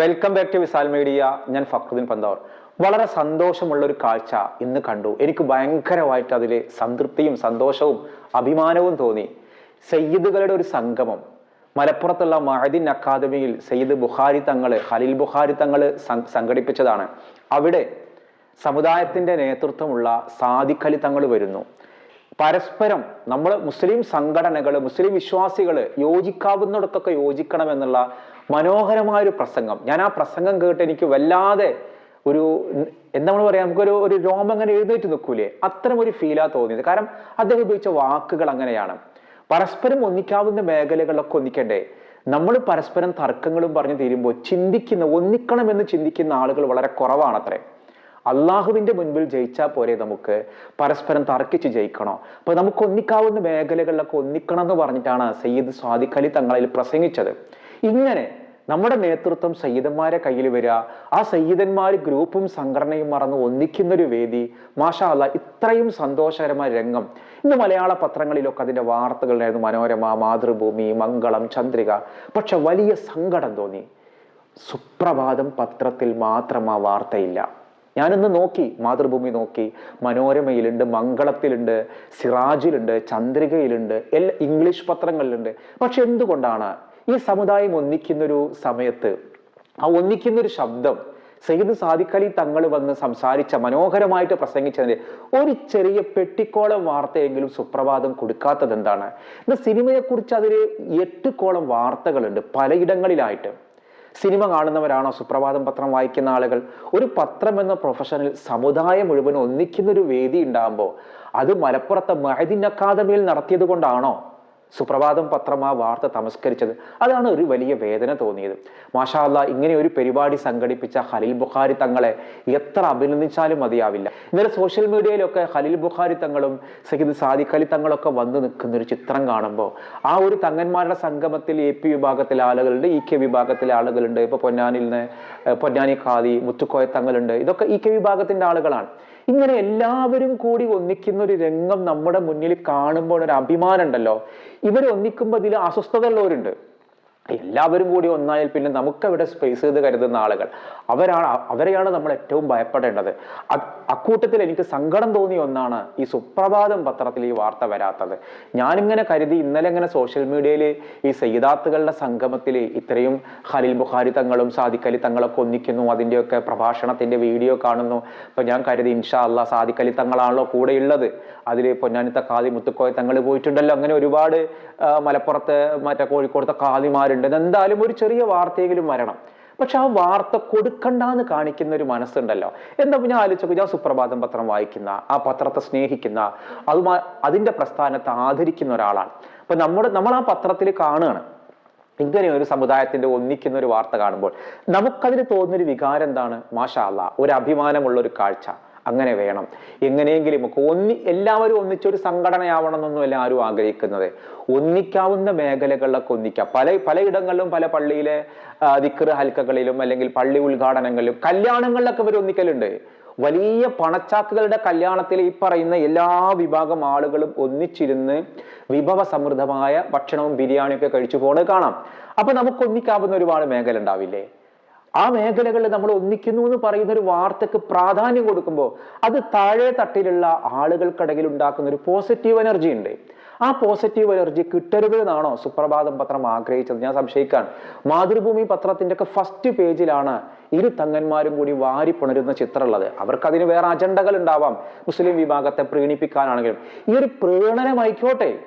Welcome back to Visal media ഞാൻ ഫക്രുദ്ദീൻ പന്തോർ വളരെ സന്തോഷമുള്ള ഒരു കാഴ്ച ഇന്ന് കണ്ടു. എനിക്ക് ഭയങ്കരമായിട്ട് അതിൽ സംതൃപ്തിയും സന്തോഷവും അഭിമാനവും തോന്നി. സയ്യിദുകളുടെ ഒരു സംഗമം. മലപ്പുറത്തുള്ള മഹദിൻ അക്കാദമിയിൽ സയ്യിദ് ബുഖാരി തങ്ങൾ ഖലീൽ ബുഖാരി തങ്ങൾ സംഘടിപ്പിച്ചതാണ്. അവിടെ സമുദായത്തിന്റെ നേതൃത്വമുള്ള സാദിഖലി തങ്ങൾ വരുന്നു. പരസ്പരം നമ്മൾ മുസ്ലിം സംഘടനകൾ മുസ്ലിം വിശ്വാസികൾ യോജിക്കാവുന്നിടത്തൊക്കെ യോജിക്കണം എന്നുള്ള മനോഹരമായ ഒരു പ്രസംഗം. ഞാൻ ആ പ്രസംഗം കേട്ട് എനിക്ക് വല്ലാതെ ഒരു എന്താ നമ്മൾ പറയാ നമുക്കൊരു ഒരു രോമം അങ്ങനെ എഴുന്നേറ്റ് നിൽക്കൂലേ? അത്തരം ഒരു ഫീലാ തോന്നിയത്. കാരണം അദ്ദേഹം ഉപയോഗിച്ച വാക്കുകൾ അങ്ങനെയാണ്. പരസ്പരം ഒന്നിക്കാവുന്ന മേഖലകളിലൊക്കെ ഒന്നിക്കണ്ടേ? നമ്മൾ പരസ്പരം തർക്കങ്ങളും പറഞ്ഞു തീരുമ്പോൾ ചിന്തിക്കുന്ന ഒന്നിക്കണം എന്ന് ചിന്തിക്കുന്ന ആളുകൾ വളരെ കുറവാണത്രേ. അള്ളാഹുവിന്റെ മുൻപിൽ ജയിച്ചാൽ പോരെ നമുക്ക്? പരസ്പരം തർക്കിച്ച് ജയിക്കണോ? അപ്പൊ നമുക്ക് ഒന്നിക്കാവുന്ന മേഖലകളിലൊക്കെ ഒന്നിക്കണം എന്ന് പറഞ്ഞിട്ടാണ് സയ്യിദ് സ്വാദിഖലി തങ്ങളിൽ പ്രസംഗിച്ചത്. ഇങ്ങനെ നമ്മുടെ നേതൃത്വം സയ്യിദന്മാരെ കയ്യിൽ വരിക ആ സയ്യിദന്മാർ ഗ്രൂപ്പും സംഘടനയും മറന്ന് ഒന്നിക്കുന്ന ഒരു വേദി മാഷാ അല്ല ഇത്രയും സന്തോഷകരമായ രംഗം. ഇന്ന് മലയാള പത്രങ്ങളിലൊക്കെ അതിന്റെ വാർത്തകളിലായിരുന്നു മനോരമ മാതൃഭൂമി മംഗളം ചന്ദ്രിക. പക്ഷെ വലിയ സങ്കടം തോന്നി. സുപ്രഭാതം പത്രത്തിൽ മാത്രം ആ വാർത്തയില്ല. ഞാനിന്ന് നോക്കി മാതൃഭൂമി നോക്കി. മനോരമയിലുണ്ട് മംഗളത്തിലുണ്ട് സിറാജിലുണ്ട് ചന്ദ്രികയിലുണ്ട് എല്ലാ ഇംഗ്ലീഷ് പത്രങ്ങളിലുണ്ട്. പക്ഷെ എന്തുകൊണ്ടാണ് ഈ സമുദായം ഒന്നിക്കുന്നൊരു സമയത്ത് ആ ഒന്നിക്കുന്നൊരു ശബ്ദം സെയ്ദ് സാദിഖലി തങ്ങൾ വന്ന് സംസാരിച്ച മനോഹരമായിട്ട് പ്രസംഗിച്ചതിന് ഒരു ചെറിയ പെട്ടിക്കോളം വാർത്തയെങ്കിലും സുപ്രഭാതം കൊടുക്കാത്തത് എന്താണ് ഇന്ന് സിനിമയെക്കുറിച്ച് അതിൽ എട്ട് കോളം വാർത്തകളുണ്ട് പലയിടങ്ങളിലായിട്ട്. സിനിമ കാണുന്നവരാണോ സുപ്രഭാതം പത്രം വായിക്കുന്ന ആളുകൾ? ഒരു പത്രം എന്ന പ്രൊഫഷനിൽ സമുദായം മുഴുവൻ ഒന്നിക്കുന്ന ഒരു വേദി ഉണ്ടാകുമ്പോൾ അത് മലപ്പുറത്തെ മഹദിൻ അക്കാദമിയിൽ നടത്തിയത് കൊണ്ടാണോ? സുപ്രഭാതം പത്രം ആ വാർത്ത തമസ്കരിച്ചത്. അതാണ് ഒരു വലിയ വേദന തോന്നിയത്. മാഷാല്ല ഇങ്ങനെ ഒരു പരിപാടി സംഘടിപ്പിച്ച ഖലീൽ ബുഖാരി തങ്ങളെ എത്ര അഭിനന്ദിച്ചാലും മതിയാവില്ല. ഇന്നലെ സോഷ്യൽ മീഡിയയിലൊക്കെ ഖലീൽ ബുഖാരി തങ്ങളും സഹിദ് സാദിഖ് അലി തങ്ങളൊക്കെ വന്നു നിൽക്കുന്ന ഒരു ചിത്രം കാണുമ്പോൾ ആ ഒരു തങ്ങന്മാരുടെ സംഗമത്തിൽ എ പി വിഭാഗത്തിലെ ആളുകളുണ്ട് ഇ കെ വിഭാഗത്തിലെ ആളുകളുണ്ട്. ഇപ്പൊ പൊന്നാനിൽ നിന്ന് പൊന്നാനി ഖാദി മുത്തുക്കോയ തങ്ങളുണ്ട്. ഇതൊക്കെ ഇ കെ വിഭാഗത്തിന്റെ ആളുകളാണ്. ഇങ്ങനെ എല്ലാവരും കൂടി ഒന്നിക്കുന്ന ഒരു രംഗം നമ്മുടെ മുന്നിൽ കാണുമ്പോൾ ഒരു അഭിമാനം ഉണ്ടല്ലോ. ഇവർ ഒന്നിക്കുമ്പോൾ ഇതിൽ അസ്വസ്ഥതയുള്ളവരുണ്ട്. എല്ലാവരും കൂടി ഒന്നായാൽ പിന്നെ നമുക്കവിടെ സ്പേസ് ചെയ്ത് കരുതുന്ന ആളുകൾ. അവരാണ് അവരെയാണ് നമ്മൾ ഏറ്റവും ഭയപ്പെടേണ്ടത്. അക്കൂട്ടത്തിൽ എനിക്ക് സങ്കടം തോന്നിയ ഒന്നാണ് ഈ സുപ്രഭാതം പത്രത്തിൽ ഈ വാർത്ത വരാത്തത്. ഞാനിങ്ങനെ കരുതി ഇന്നലെ ഇങ്ങനെ സോഷ്യൽ മീഡിയയിൽ ഈ സയ്യിദാത്തുകളുടെ സംഗമത്തിൽ ഇത്രയും ഖലീൽ ബുഖാരി തങ്ങളും സാദിഖലി തങ്ങളൊക്കെ ഒന്നിക്കുന്നു അതിന്റെയൊക്കെ പ്രഭാഷണത്തിന്റെ വീഡിയോ കാണുന്നു. അപ്പൊ ഞാൻ കരുതി ഇൻഷാ അല്ല സാദിഖലി തങ്ങളാണല്ലോ കൂടെയുള്ളത്. അതിൽ പൊന്നാനിത്തെ കാതി മുത്തുക്കോയ തങ്ങൾ പോയിട്ടുണ്ടല്ലോ. അങ്ങനെ ഒരുപാട് മലപ്പുറത്ത് മറ്റേ കോഴിക്കോടത്തെ കാതിമാരുണ്ട് എന്തായാലും ഒരു ചെറിയ വാർത്തയെങ്കിലും വരണം. പക്ഷെ ആ വാർത്ത കൊടുക്കണ്ട എന്ന് കാണിക്കുന്ന ഒരു മനസ്സുണ്ടല്ലോ. എന്താ ഞാൻ ആലോചിച്ചു? ഞാൻ സുപ്രഭാതം പത്രം വായിക്കുന്ന ആ പത്രത്തെ സ്നേഹിക്കുന്ന അതുമാ അതിന്റെ പ്രസ്ഥാനത്തെ ആദരിക്കുന്ന ഒരാളാണ്. അപ്പൊ നമ്മുടെ നമ്മൾ ആ പത്രത്തിൽ കാണുകയാണ്. ഇങ്ങനെ ഒരു സമുദായത്തിന്റെ ഒന്നിക്കുന്ന ഒരു വാർത്ത കാണുമ്പോൾ നമുക്കതിന് തോന്നുന്നൊരു വികാരം എന്താണ്? മാഷാ അല്ലാ ഒരു അഭിമാനമുള്ള ഒരു കാഴ്ച. അങ്ങനെ വേണം. എങ്ങനെയെങ്കിലും ഒന്നി എല്ലാവരും ഒന്നിച്ചൊരു സംഘടനയാവണം എന്നൊന്നുമല്ല ആരും ആഗ്രഹിക്കുന്നത്. ഒന്നിക്കാവുന്ന മേഖലകളിലൊക്കെ ഒന്നിക്കാം. പല പലയിടങ്ങളിലും പല പള്ളിയിലെ ആ, ദിക്ർ ഹൽക്കകളിലും അല്ലെങ്കിൽ പള്ളി ഉദ്ഘാടനങ്ങളിലും കല്യാണങ്ങളിലൊക്കെ ഇവർ ഒന്നിക്കലുണ്ട്. വലിയ പണച്ചാക്കുകളുടെ കല്യാണത്തിൽ ഈ പറയുന്ന എല്ലാ വിഭാഗം ആളുകളും ഒന്നിച്ചിരുന്ന് വിഭവ സമൃദ്ധമായ ഭക്ഷണവും ബിരിയാണിയൊക്കെ കഴിച്ചു പോകുന്നത് കാണാം. അപ്പൊ നമുക്ക് ഒന്നിക്കാവുന്ന ഒരുപാട് മേഖല ഉണ്ടാവില്ലേ? ആ മേഖലകളിൽ നമ്മൾ ഒന്നിക്കുന്നു എന്ന് പറയുന്ന ഒരു വാർത്തക്ക് പ്രാധാന്യം കൊടുക്കുമ്പോൾ അത് താഴെ തട്ടിലുള്ള ആളുകൾക്കിടയിൽ ഉണ്ടാക്കുന്ന ഒരു പോസിറ്റീവ് എനർജി ഉണ്ട്. ആ പോസിറ്റീവ് എനർജി കിട്ടരുത് എന്നാണോ സുപ്രഭാതം പത്രം ആഗ്രഹിച്ചത്? ഞാൻ സംശയിക്കാൻ മാതൃഭൂമി പത്രത്തിന്റെ ഒക്കെ ഫസ്റ്റ് പേജിലാണ് ഇരു തങ്ങന്മാരും കൂടി വാരി പുണരുന്ന ചിത്രമുള്ളത്. അവർക്ക് അതിന് വേറെ അജണ്ടകൾ ഉണ്ടാവാം. മുസ്ലിം വിഭാഗത്തെ പ്രീണിപ്പിക്കാനാണെങ്കിലും. ഈ ഒരു പ്രീണനമായിക്കോട്ടെ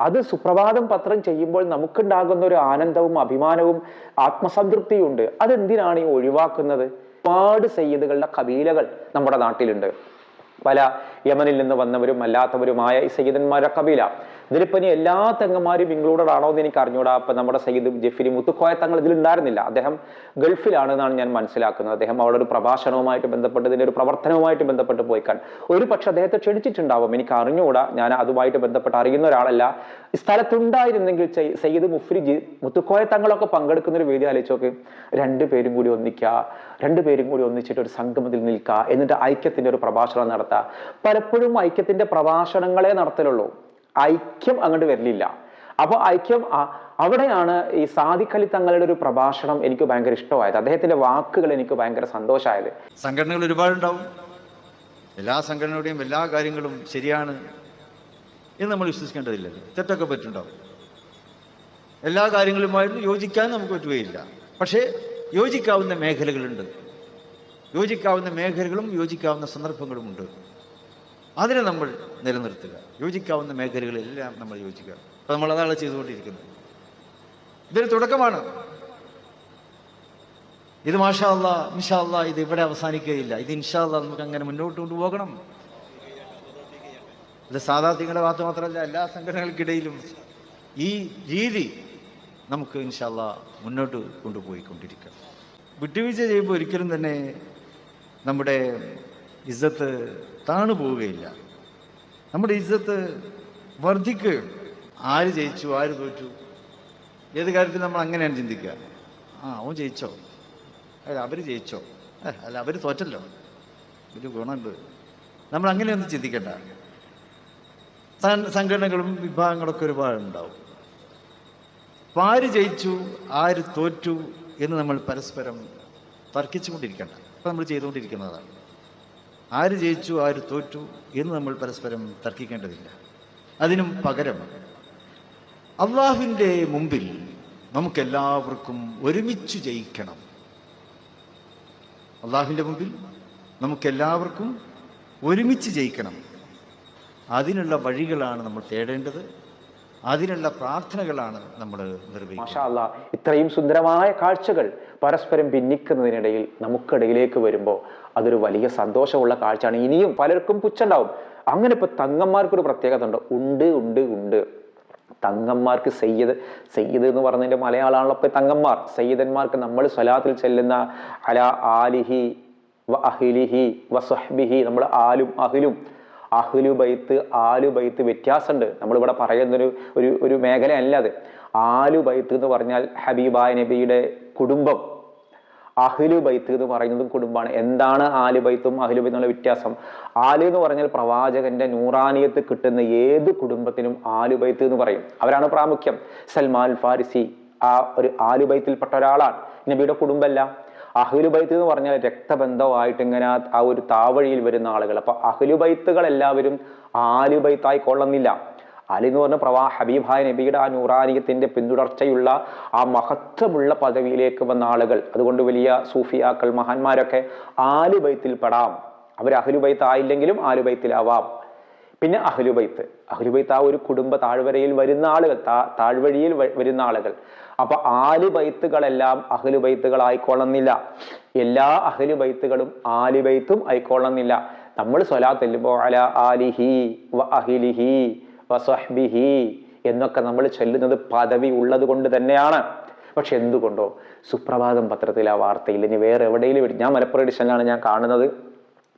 അത് സുപ്രഭാതം പത്രം ചെയ്യുമ്പോൾ നമുക്കുണ്ടാകുന്ന ഒരു ആനന്ദവും അഭിമാനവും ആത്മസംതൃപ്തിയും ഉണ്ട് അതെന്തിനാണ് ഈ ഒഴിവാക്കുന്നത്? ഒരുപാട് സയ്യിദുകളുടെ കബീലകൾ നമ്മുടെ നാട്ടിലുണ്ട്. പല യമനിൽ നിന്ന് വന്നവരും അല്ലാത്തവരുമായ ഈ സയ്യിദന്മാരുടെ കബീല. ഇതിലിപ്പനി എല്ലാ തെങ്ങന്മാരും ഇൻക്ലൂഡഡ് ആണോ എന്ന് എനിക്ക് അറിഞ്ഞൂടാ. അപ്പൊ നമ്മുടെ സയ്യിദ് ജഫിരി മുത്തുക്കോയ തങ്ങൾ ഇതിലുണ്ടായിരുന്നില്ല അദ്ദേഹം ഗൾഫിലാണ് എന്നാണ് ഞാൻ മനസ്സിലാക്കുന്നത്. അദ്ദേഹം അവിടെ ഒരു പ്രഭാഷണവുമായിട്ട് ബന്ധപ്പെട്ട് ഇതിന്റെ ഒരു പ്രവർത്തനവുമായിട്ട് ബന്ധപ്പെട്ട് പോയിക്കാൻ. ഒരു പക്ഷെ അദ്ദേഹത്തെ ക്ഷണിച്ചിട്ടുണ്ടാവും. എനിക്ക് അറിഞ്ഞുകൂടാ ഞാൻ അതുമായിട്ട് ബന്ധപ്പെട്ട് അറിയുന്ന ഒരാളല്ല. സ്ഥലത്തുണ്ടായിരുന്നെങ്കിൽ സയ്യിദ് മുഫ്രി ജി മുത്തുക്കോയ തങ്ങളൊക്കെ പങ്കെടുക്കുന്ന ഒരു വേദി ആലോചിച്ചോക്ക് രണ്ടുപേരും കൂടി ഒന്നിക്കുക രണ്ടുപേരും കൂടി ഒന്നിച്ചിട്ട് ഒരു സംഗമത്തിൽ നിൽക്കുക എന്നിട്ട് ഐക്യത്തിന്റെ ഒരു പ്രഭാഷണം നടത്തുക പലപ്പോഴും ഐക്യത്തിന്റെ പ്രഭാഷണങ്ങളെ നടത്തലുള്ളൂ. ഐക്യം അങ്ങോട്ട് വരില്ല. അപ്പോൾ ഐക്യം അവിടെയാണ് ഈ സാദിഖലി തങ്ങളുടെ ഒരു പ്രഭാഷണം എനിക്ക് ഭയങ്കര ഇഷ്ടമായത്. അദ്ദേഹത്തിന്റെ വാക്കുകൾ എനിക്ക് ഭയങ്കര സന്തോഷമായത്. സംഘടനകൾ ഒരുപാടുണ്ടാവും. എല്ലാ സംഘടനയുടെയും എല്ലാ കാര്യങ്ങളും ശരിയാണ് എന്ന് നമ്മൾ വിശ്വസിക്കേണ്ടതില്ല. തെറ്റൊക്കെ പറ്റുണ്ടാവും. എല്ലാ കാര്യങ്ങളുമായിട്ട് യോജിക്കാൻ നമുക്ക് പറ്റുകയില്ല. പക്ഷേ യോജിക്കാവുന്ന മേഖലകളുണ്ട്. യോജിക്കാവുന്ന മേഖലകളും യോജിക്കാവുന്ന സന്ദർഭങ്ങളുമുണ്ട്. അതിനെ നമ്മൾ നിലനിർത്തുക. യോജിക്കാവുന്ന മേഖലകളിലെല്ലാം നമ്മൾ യോജിക്കുക. അപ്പോൾ നമ്മൾ അതാണ് ചെയ്തുകൊണ്ടിരിക്കുന്നത്. ഇതൊരു തുടക്കമാണ്. ഇത് മാഷാല്ല ഇൻഷാല്ല ഇത് ഇവിടെ അവസാനിക്കുകയില്ല. ഇത് ഇൻഷാല്ല നമുക്ക് അങ്ങനെ മുന്നോട്ട് കൊണ്ടുപോകണം. ഇത് സാധാർത്ഥികളുടെ ഭാഗത്ത് മാത്രമല്ല എല്ലാ സംഘടനകൾക്കിടയിലും ഈ രീതി നമുക്ക് ഇൻഷാല്ല മുന്നോട്ട് കൊണ്ടുപോയിക്കൊണ്ടിരിക്കണം വിട്ടുവീഴ്ച ചെയ്യുമ്പോൾ ഒരിക്കലും തന്നെ നമ്മുടെ ഇജ്ജത്ത് താണു പോവുകയില്ല. നമ്മുടെ ഇജ്ജത്ത് വർദ്ധിക്കുകയുള്ളൂ. ആര് ജയിച്ചു ആര് തോറ്റു? ഏത് കാര്യത്തിൽ നമ്മൾ അങ്ങനെയാണ് ചിന്തിക്കുക? ആ അവൻ ജയിച്ചോ? അല്ല അവർ ജയിച്ചോ? അല്ല അവർ തോറ്റല്ലോ. ഒരു ഗുണമുണ്ട്. നമ്മൾ അങ്ങനെയൊന്നും ചിന്തിക്കണ്ട. സംഘടനകളും വിഭാഗങ്ങളൊക്കെ ഒരുപാടുണ്ടാവും. അപ്പം ആര് ജയിച്ചു ആര് തോറ്റു എന്ന് നമ്മൾ പരസ്പരം തർക്കിച്ചുകൊണ്ടിരിക്കണ്ട. അപ്പം നമ്മൾ ചെയ്തുകൊണ്ടിരിക്കുന്നതാണ്. ആര് ജയിച്ചു ആര് തോറ്റു എന്ന് നമ്മൾ പരസ്പരം തർക്കിക്കേണ്ടതില്ല. അതിനും പകരം അള്ളാഹുവിന്റെ മുമ്പിൽ നമുക്കെല്ലാവർക്കും ഒരുമിച്ച് ജയിക്കണം. അള്ളാഹുവിന്റെ മുമ്പിൽ നമുക്കെല്ലാവർക്കും ഒരുമിച്ച് ജയിക്കണം. അതിനുള്ള വഴികളാണ് നമ്മൾ തേടേണ്ടത്. അതിനുള്ള പ്രാർത്ഥനകളാണ് നമ്മൾ നിർവഹിക്കുന്നത് ഇത്രയും സുന്ദരമായ കാഴ്ചകൾ പരസ്പരം ഭിന്നിക്കുന്നതിനിടയിൽ നമുക്കിടയിലേക്ക് വരുമ്പോൾ അതൊരു വലിയ സന്തോഷമുള്ള കാഴ്ചയാണ്. ഇനിയും പലർക്കും പുച്ഛണ്ടാവും. അങ്ങനെ ഇപ്പൊ തങ്ങന്മാർക്കൊരു പ്രത്യേകത ഉണ്ട്. ഉണ്ട് ഉണ്ട് ഉണ്ട്. തങ്ങന്മാർക്ക് സയ്യിദ് സയ്യിദ് എന്ന് പറഞ്ഞതിന്റെ മലയാളമാണല്ലോ ഇപ്പൊ തങ്ങന്മാർ. സയ്യിദന്മാർക്ക് നമ്മൾ സ്വലാത്തിൽ ചെല്ലുന്ന അല ആലിഹി വ അഹിലിഹി വ സ്വഹ്ബിഹി നമ്മൾ ആലും അഹിലും. അഹ്ലു ബൈത്ത് ആലു ബൈത്ത് വ്യത്യാസമുണ്ട്. നമ്മളിവിടെ പറയുന്നൊരു ഒരു ഒരു മേഖലയല്ല അത്. ആലു ബൈത്ത് എന്ന് പറഞ്ഞാൽ ഹബീബായ നബിയുടെ കുടുംബം. അഹ്ലു ബൈത്ത് എന്ന് പറയുന്നതും കുടുംബമാണ്. എന്താണ് ആലു ബൈത്തും അഹ്ലു ബൈത്തും വ്യത്യാസം? ആലു എന്ന് പറഞ്ഞാൽ പ്രവാചകന്റെ നൂറാനിയത്ത് കിട്ടുന്ന ഏത് കുടുംബത്തിനും ആലു ബൈത്ത് എന്ന് പറയും. അവരാണ് പ്രാമുഖ്യം. സൽമാൻ ഫാരിസി ആ ഒരു ആലു ബൈത്തിൽപ്പെട്ട ഒരാളാണ്. നബിയുടെ കുടുംബമല്ല. അഹ്ലുബൈത്ത് എന്ന് പറഞ്ഞാൽ രക്തബന്ധമായിട്ട് ഇങ്ങനെ ആ ഒരു താവഴിയിൽ വരുന്ന ആളുകൾ. അപ്പൊ അഹ്ലുബൈത്തുകൾ എല്ലാവരും ആലുബൈത്തായി കൊള്ളുന്നില്ല. അലി എന്ന് പറഞ്ഞ പ്രവാ ഹബീബായ നബിയുടെ ആ നൂറാനിയത്തിന്റെ പിന്തുടർച്ചയുള്ള ആ മഹത്വമുള്ള പദവിയിലേക്ക് വന്ന ആളുകൾ. അതുകൊണ്ട് വലിയ സൂഫിയാക്കൾ മഹാന്മാരൊക്കെ ആലുബൈത്തിൽ പെടാം അവർ അഹ്ലുബൈത്ത് ആയില്ലെങ്കിലും ആലുബൈത്തിലാവാം പിന്നെ അഹ്ലുബൈത്ത് അഹ്ലുബൈത്ത് ആ ഒരു കുടുംബ താഴ്വരയിൽ വരുന്ന ആളുകൾ താ താഴ്വഴിയിൽ വരുന്ന ആളുകൾ. അപ്പൊ ആലുബൈത്തുകളെല്ലാം അഹ്ലുബൈത്തുകൾ ആയിക്കൊള്ളുന്നില്ല. എല്ലാ അഹ്ലുബൈത്തുകളും ആലുബൈത്തും ആയിക്കൊള്ളുന്നില്ല. നമ്മൾ സ്വലാ തെല്ലുമ്പോ അല ആലിഹി വ അഹിലിഹി വ സ്വഹ്ബിഹി എന്നൊക്കെ നമ്മൾ ചൊല്ലുന്നത് പദവി ഉള്ളത് കൊണ്ട് തന്നെയാണ്. പക്ഷെ എന്തുകൊണ്ടോ സുപ്രഭാതം പത്രത്തിൽ ആ വാർത്തയിൽ ഇനി വേറെ എവിടെയെങ്കിലും ഞാൻ മലപ്പുറം എഡിഷനിലാണ് ഞാൻ കാണുന്നത്.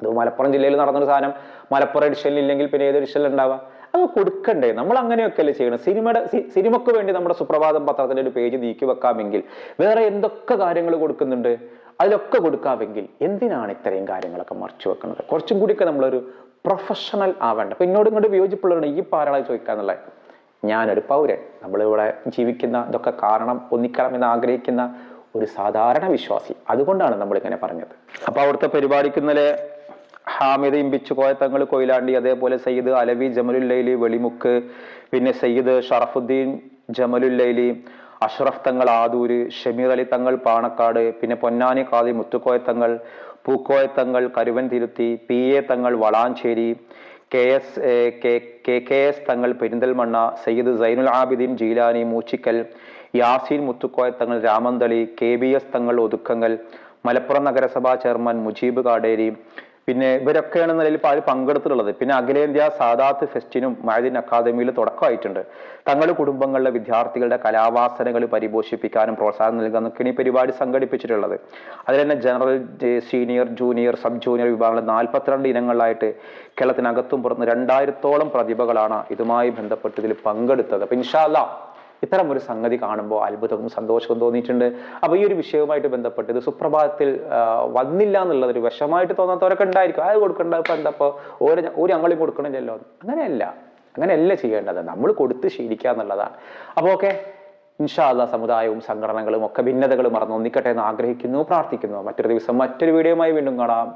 ഇത് മലപ്പുറം ജില്ലയിൽ നടന്നൊരു സാധനം. മലപ്പുറം എഡിഷനിൽ ഇല്ലെങ്കിൽ പിന്നെ ഏത് എഡിഷനിൽ ഉണ്ടാവുക അത് കൊടുക്കണ്ടേ? നമ്മൾ അങ്ങനെയൊക്കെ അല്ലേ ചെയ്യണം? സിനിമയുടെ സിനിമക്ക് വേണ്ടി നമ്മുടെ സുപ്രഭാതം പത്രത്തിന്റെ ഒരു പേജ് നീക്കി വെക്കാമെങ്കിൽ വേറെ എന്തൊക്കെ കാര്യങ്ങൾ കൊടുക്കുന്നുണ്ട്? അതിലൊക്കെ കൊടുക്കാമെങ്കിൽ എന്തിനാണ് ഇത്രയും കാര്യങ്ങളൊക്കെ മറച്ചു വെക്കുന്നത്? കുറച്ചും കൂടിയൊക്കെ നമ്മളൊരു പ്രൊഫഷണൽ ആവേണ്ട. അപ്പം എന്നോട് ഇങ്ങോട്ട് വിയോജിപ്പുള്ളവരാണ് ഈ പാരാളെ ചോദിക്കാന്നുള്ളത് ഞാനൊരു പൗരൻ. നമ്മളിവിടെ ജീവിക്കുന്ന ഇതൊക്കെ കാരണം ഒന്നിക്കണം എന്ന് ആഗ്രഹിക്കുന്ന ഒരു സാധാരണ വിശ്വാസി. അതുകൊണ്ടാണ് നമ്മൾ ഇങ്ങനെ പറഞ്ഞത്. അപ്പോൾ അവിടുത്തെ പരിപാടിക്ക് ഇന്നലെ ഹാമിദ് ഇമ്പിച്ചു തങ്ങൾ കൊയിലാണ്ടി അതേപോലെ സയ്യിദ് അലവി ജമലുല്ലൈലി വെളിമുക്ക് പിന്നെ സയ്യിദ് ഷറഫുദ്ദീൻ ജമലുല്ലൈലി അഷ്റഫ് തങ്ങൾ ആദൂര് ഷമീർ അലി തങ്ങൾ പാണക്കാട് പിന്നെ പൊന്നാനി കാതി മുത്തുക്കോയത്തങ്ങൾ പൂക്കോയത്തങ്ങൾ കരുവൻ തിരുത്തി P A Thangal Valanchery K S K K S Thangal Perinthalmanna Sayyid Zainul Abideen Jeelani Moochikkal Yaseen Muthukoya Thangal Ramanthali K B S തങ്ങൾ ഒതുക്കങ്ങൾ മലപ്പുറം നഗരസഭാ ചെയർമാൻ മുജീബ് കാടേരി പിന്നെ ഇവരൊക്കെയാണ് നിലയിൽ അതിൽ പങ്കെടുത്തിട്ടുള്ളത്. പിന്നെ അഖിലേന്ത്യാ സാദാത്ത് ഫെസ്റ്റിനും മഴദിൻ അക്കാദമിയിൽ തുടക്കമായിട്ടുണ്ട്. തങ്ങളുടെ കുടുംബങ്ങളിലെ വിദ്യാർത്ഥികളുടെ കലാവാസനകൾ പരിപോഷിപ്പിക്കാനും പ്രോത്സാഹനം നൽകാനൊക്കെയാണ് ഈ പരിപാടി സംഘടിപ്പിച്ചിട്ടുള്ളത്. അതിൽ തന്നെ general senior junior sub junior വിഭാഗങ്ങളിൽ നാൽപ്പത്തിരണ്ട് ഇനങ്ങളിലായിട്ട് കേരളത്തിനകത്തും പുറത്തും രണ്ടായിരത്തോളം പ്രതിഭകളാണ് ഇതുമായി ബന്ധപ്പെട്ട് ഇതിൽ പങ്കെടുത്തത്. അപ്പം ഇൻഷാല്ല ഇത്തരം ഒരു സംഗതി കാണുമ്പോൾ അത്ഭുതവും സന്തോഷവും തോന്നിയിട്ടുണ്ട്. അപ്പോൾ ഈ ഒരു വിഷയവുമായിട്ട് ബന്ധപ്പെട്ട് ഇത് സുപ്രഭാതത്തിൽ വന്നില്ല എന്നുള്ളത് ഒരു വിഷമായിട്ട് തോന്നാത്തവരൊക്കെ ഉണ്ടായിരിക്കും. അത് കൊടുക്കേണ്ട ഇപ്പൊ എന്താ ഓരോ ഒരു ഞങ്ങളും കൊടുക്കണില്ലല്ലോ. അങ്ങനെയല്ല. അങ്ങനെയല്ല ചെയ്യേണ്ടത്. നമ്മൾ കൊടുത്ത് ശീലിക്കുക എന്നുള്ളതാണ്. അപ്പോൾ ഓക്കെ. ഇൻഷാല്ല സമുദായവും സംഘടനകളും ഒക്കെ ഭിന്നതകൾ മറന്നു ഒന്നിക്കട്ടെ എന്ന് ആഗ്രഹിക്കുന്നു പ്രാർത്ഥിക്കുന്നു. മറ്റൊരു ദിവസം മറ്റൊരു വീഡിയോയുമായി വീണ്ടും കാണാം.